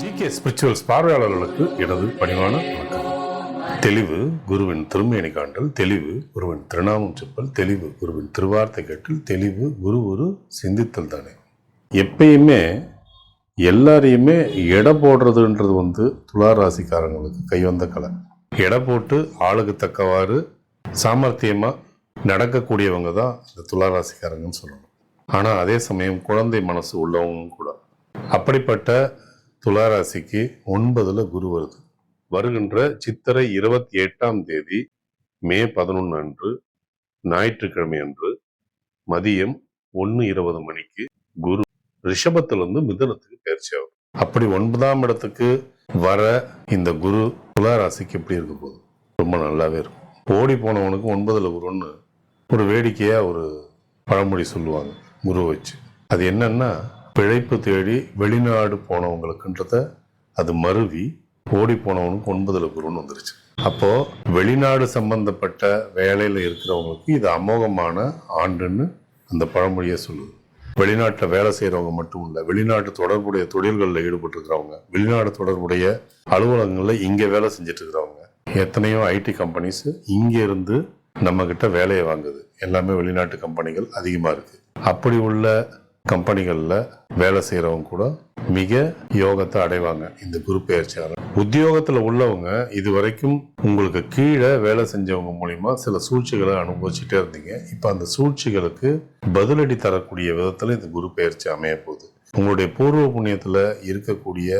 GK spirituals பார்வையாளர்களுக்கு எனது பணிவான வணக்கம். தெளிவு குருவின் திருமேனி காண்டல் தெளிவு குருவின் திருநாமம் செப்பல் தெளிவு குருவின் திருவார்த்தை கேட்டல் தெளிவு குரு ஒரு சிந்தித்தல் தானே. எப்பயுமே எல்லாரையுமே எடை போடுறதுன்றது வந்து துலா ராசிக்காரங்களுக்கு கைவந்த கலை. எடை போட்டு ஆளுக்கு தக்கவாறு சாமர்த்தியமாக நடக்கக்கூடியவங்க தான் இந்த துலா ராசிக்காரங்கன்னு சொல்லணும். ஆனால் அதே சமயம் குழந்தை மனசு உள்ளவங்க கூட. அப்படிப்பட்ட துளாராசிக்கு ஒன்பதுல குரு வருது. வருகின்ற சித்திரை இருபத்தி எட்டாம் தேதி மே பதினொன்று அன்று ஞாயிற்றுக்கிழமை அன்று மதியம் ஒன்று இருபது மணிக்கு குரு ரிஷபத்திலிருந்து மிதனத்துக்கு பயிற்சி ஆகும். அப்படி ஒன்பதாம் இடத்துக்கு வர இந்த குரு துளாராசிக்கு எப்படி இருக்க போகுது? ரொம்ப நல்லாவே இருக்கும். ஓடி போனவனுக்கு ஒன்பதுல குருன்னு ஒரு வேடிக்கையா ஒரு பழமொழி சொல்லுவாங்க. உருவாச்சு. அது என்னன்னா பிழைப்பு தேடி வெளிநாடு போனவங்களுக்குன்றத அது மருவி ஓடி போனவனுக்கு ஒன்பதுல குருன்னு வந்துருச்சு. அப்போ வெளிநாடு சம்பந்தப்பட்ட வேலையில இருக்கிறவங்களுக்கு இது அமோகமான ஆண்டுன்னு அந்த பழமொழியை சொல்லுது. வெளிநாட்டில் வேலை செய்கிறவங்க மட்டும் இல்லை வெளிநாட்டு தொடர்புடைய தொழில்களில் ஈடுபட்டிருக்கிறவங்க வெளிநாடு தொடர்புடைய அலுவலகங்களில் இங்கே வேலை செஞ்சுட்டு இருக்கிறவங்க எத்தனையோ ஐடி கம்பெனிஸ் இங்கே இருந்து நம்மக்கிட்ட வேலையை வாங்குது. எல்லாமே வெளிநாட்டு கம்பெனிகள் அதிகமாக இருக்குது அப்படி உள்ள கம்பெனிகளில் வேலை செய்கிறவங்க கூட மிக யோகத்தை அடைவாங்க இந்த குரு பயிற்சியாளர் உத்தியோகத்தில் உள்ளவங்க இது வரைக்கும் உங்களுக்கு கீழே வேலை செஞ்சவங்க மூலிமா சில சூழ்ச்சிகளை அனுபவிச்சுட்டே இருந்தீங்க. இப்போ அந்த சூழ்ச்சிகளுக்கு பதிலடி தரக்கூடிய விதத்தில் இந்த குரு பெயர்ச்சி அமைய போகுது. உங்களுடைய பூர்வ புண்ணியத்தில் இருக்கக்கூடிய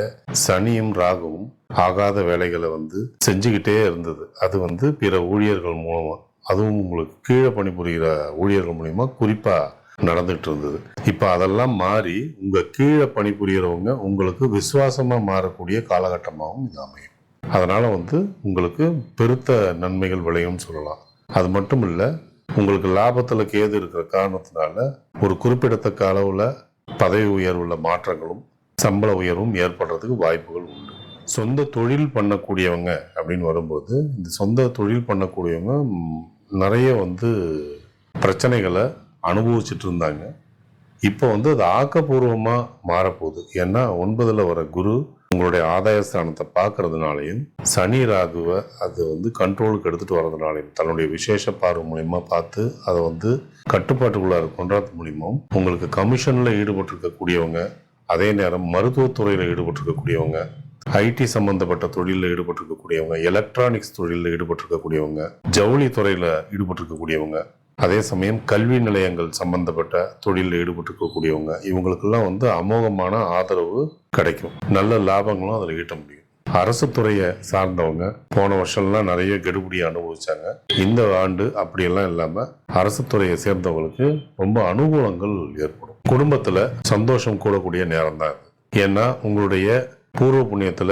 சனியும் ராகவும் ஆகாத வேலைகளை வந்து செஞ்சுக்கிட்டே இருந்தது. அது வந்து பிற ஊழியர்கள் மூலமாக அதுவும் உங்களுக்கு கீழே பணிபுரிகிற ஊழியர்கள் மூலிமா குறிப்பாக நடந்துட்டு இருந்தது இப்போ அதெல்லாம் மாறி உங்க கீழே பணிபுரியறவங்க உங்களுக்கு விசுவாசமா மாறக்கூடிய காலகட்டமாகவும் இது அமையும். அதனால வந்து உங்களுக்கு பெருத்த நன்மைகள் விளையும்னு சொல்லலாம். அது மட்டும் இல்லை உங்களுக்கு லாபத்தில் கேது இருக்கிற காரணத்தினால ஒரு குறிப்பிடத்தக்க அளவில் பதவி உயர்வுள்ள மாற்றங்களும் சம்பள உயர்வும் ஏற்படுறதுக்கு வாய்ப்புகள் உண்டு. சொந்த தொழில் பண்ணக்கூடியவங்க அப்படின்னு வரும்போது இந்த சொந்த தொழில் பண்ணக்கூடியவங்க நிறைய வந்து பிரச்சனைகளை அனுபவிச்சுட்டு இருந்தாங்க இப்போ வந்து அது ஆக்கப்பூர்வமாக மாறப்போகுது. ஏன்னா ஒன்பதில் வர குரு உங்களுடைய ஆதாய ஸ்தானத்தை பார்க்கறதுனாலையும் சனி ராகுவை அது வந்து கண்ட்ரோலுக்கு எடுத்துகிட்டு வர்றதுனாலையும் தன்னுடைய விசேஷ பார்வை மூலிமா பார்த்து அதை வந்து கட்டுப்பாட்டுக்குள்ளார கொண்டாடுறது மூலியமும் உங்களுக்கு கமிஷனில் ஈடுபட்டிருக்கக்கூடியவங்க அதே நேரம் மருத்துவத்துறையில் ஈடுபட்டிருக்கக்கூடியவங்க ஐடி சம்பந்தப்பட்ட தொழிலில் ஈடுபட்டிருக்கக்கூடியவங்க எலக்ட்ரானிக்ஸ் தொழிலில் ஈடுபட்டிருக்கக்கூடியவங்க ஜவுளி துறையில் ஈடுபட்டிருக்கக்கூடியவங்க அதே சமயம் கல்வி நிலையங்கள் சம்பந்தப்பட்ட தொழிலில் ஈடுபட்டிருக்கக்கூடியவங்க இவங்களுக்கெல்லாம் வந்து அமோகமான ஆதரவு கிடைக்கும். நல்ல லாபங்களும் அதில் ஈட்ட முடியும். அரசு துறையை சார்ந்தவங்க போன வருஷம்லாம் நிறைய கெடுபிடி அனுபவிச்சாங்க. இந்த ஆண்டு அப்படியெல்லாம் இல்லாம அரசு துறையை சேர்ந்தவங்களுக்கு ரொம்ப அனுகூலங்கள் ஏற்படும். குடும்பத்துல சந்தோஷம் கூடக்கூடிய நேரம் தான் ஏன்னா உங்களுடைய பூர்வ புண்ணியத்துல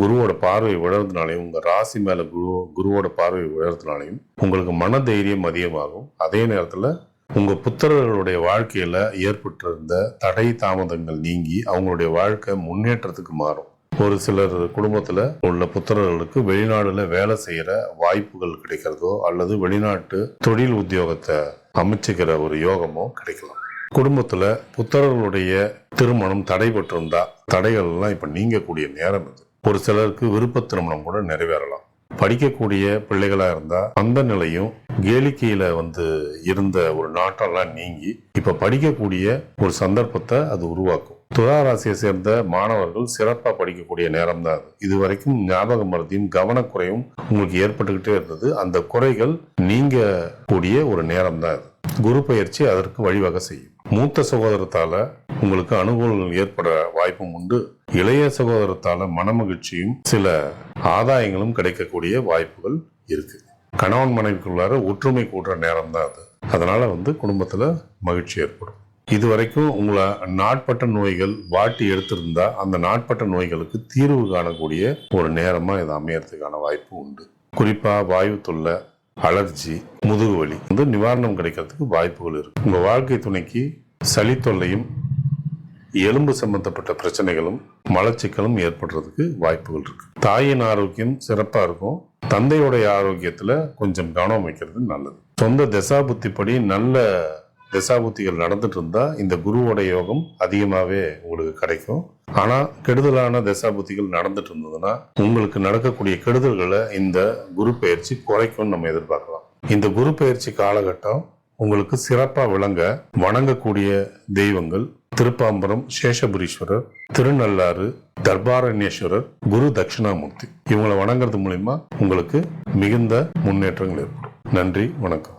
குருவோட பார்வை விழறதுனாலையும் உங்க ராசி மேல குரு குருவோட பார்வை விழறதுனாலையும் உங்களுக்கு மன தைரியம் அதிகமாகும். அதே நேரத்துல உங்க புத்திரர்களுடைய வாழ்க்கையில ஏற்பட்டிருந்த தடை தாமதங்கள் நீங்கி அவங்களுடைய வாழ்க்கை முன்னேற்றத்துக்கு மாறும். ஒரு சிலர் குடும்பத்துல உள்ள புத்திரர்களுக்கு வெளிநாடுல வேலை செய்யற வாய்ப்புகள் கிடைக்கிறதோ அல்லது வெளிநாட்டு தொழில் உத்தியோகத்தை அமைச்சுக்கிற ஒரு யோகமோ கிடைக்கலாம். குடும்பத்துல புத்திரர்களுடைய திருமணம் தடைபட்டிருந்தா தடைகள் எல்லாம் இப்ப நீங்கக்கூடிய நேரம் இது. ஒரு சிலருக்கு விருப்ப திருமணம் கூட நிறைவேறலாம். படிக்கக்கூடிய பிள்ளைகளா இருந்தா அந்த நிலையும் கேளிக்கையில வந்து இருந்த ஒரு நாட்டெல்லாம் நீங்கி இப்ப படிக்கக்கூடிய ஒரு சந்தர்ப்பத்தை அது உருவாக்கும். துலா ராசியை சேர்ந்த மாணவர்கள் சிறப்பா படிக்கக்கூடிய நேரம் தான் அது. இது வரைக்கும் ஞாபக மருதியும் கவனக்குறையும் உங்களுக்கு ஏற்பட்டுக்கிட்டே இருந்தது. அந்த குறைகள் நீங்க கூடிய ஒரு நேரம் தான் அது. குரு பயிற்சி அதற்கு வழிவகை செய்யும். மூத்த சகோதரத்தால உங்களுக்கு அனுகூலங்கள் ஏற்பட வாய்ப்பும் உண்டு. இளைய சகோதரத்தால மனமகிழ்ச்சியும் சில ஆதாயங்களும் கிடைக்கக்கூடிய வாய்ப்புகள் இருக்கு. கணவன் மனைவிக்குள்ளார ஒற்றுமை கூடுற நேரம் தான் அது. அதனால வந்து குடும்பத்துல மகிழ்ச்சி ஏற்படும். இது வரைக்கும் உங்களை நாட்பட்ட நோய்கள் வாட்டி எடுத்திருந்தா அந்த நாட்பட்ட நோய்களுக்கு தீர்வு காணக்கூடிய ஒரு நேரமா இது அமையறதுக்கான வாய்ப்பு உண்டு. குறிப்பா வாயு தொல்லை அலர்ஜி முதுகு வலி வந்து நிவாரணம் கிடைக்கிறதுக்கு வாய்ப்புகள் இருக்கு. உங்க வாழ்க்கை துணைக்கு சளி தொல்லையும் எலும்பு சம்பந்தப்பட்ட பிரச்சனைகளும் மலச்சிக்கலும் ஏற்படுறதுக்கு வாய்ப்புகள் இருக்கு. தாயின் ஆரோக்கியம் சிறப்பா இருக்கும். தந்தையுடைய ஆரோக்கியத்துல கொஞ்சம் கவனம் வைக்கிறது நல்லது. சொந்த தசா புத்திப்படி நல்ல தசாபுத்திகள் நடந்துட்டு இருந்தா இந்த குருவோட யோகம் அதிகமாகவே உங்களுக்கு கிடைக்கும். ஆனா கெடுதலான தசாபுத்திகள் நடந்துட்டு இருந்ததுன்னா உங்களுக்கு நடக்கக்கூடிய கெடுதல்களை இந்த குரு பயிற்சி குறைக்கும்னு நம்ம எதிர்பார்க்கலாம். இந்த குரு பயிற்சி காலகட்டம் உங்களுக்கு சிறப்பாக விளங்க வணங்கக்கூடிய தெய்வங்கள் திருப்பாம்பரம் சேஷபுரீஸ்வரர் திருநள்ளாறு தர்பாரண்யேஸ்வரர் குரு தட்சிணாமூர்த்தி. இவங்களை வணங்குறது மூலிமா உங்களுக்கு மிகுந்த முன்னேற்றங்கள் ஏற்படும். நன்றி வணக்கம்.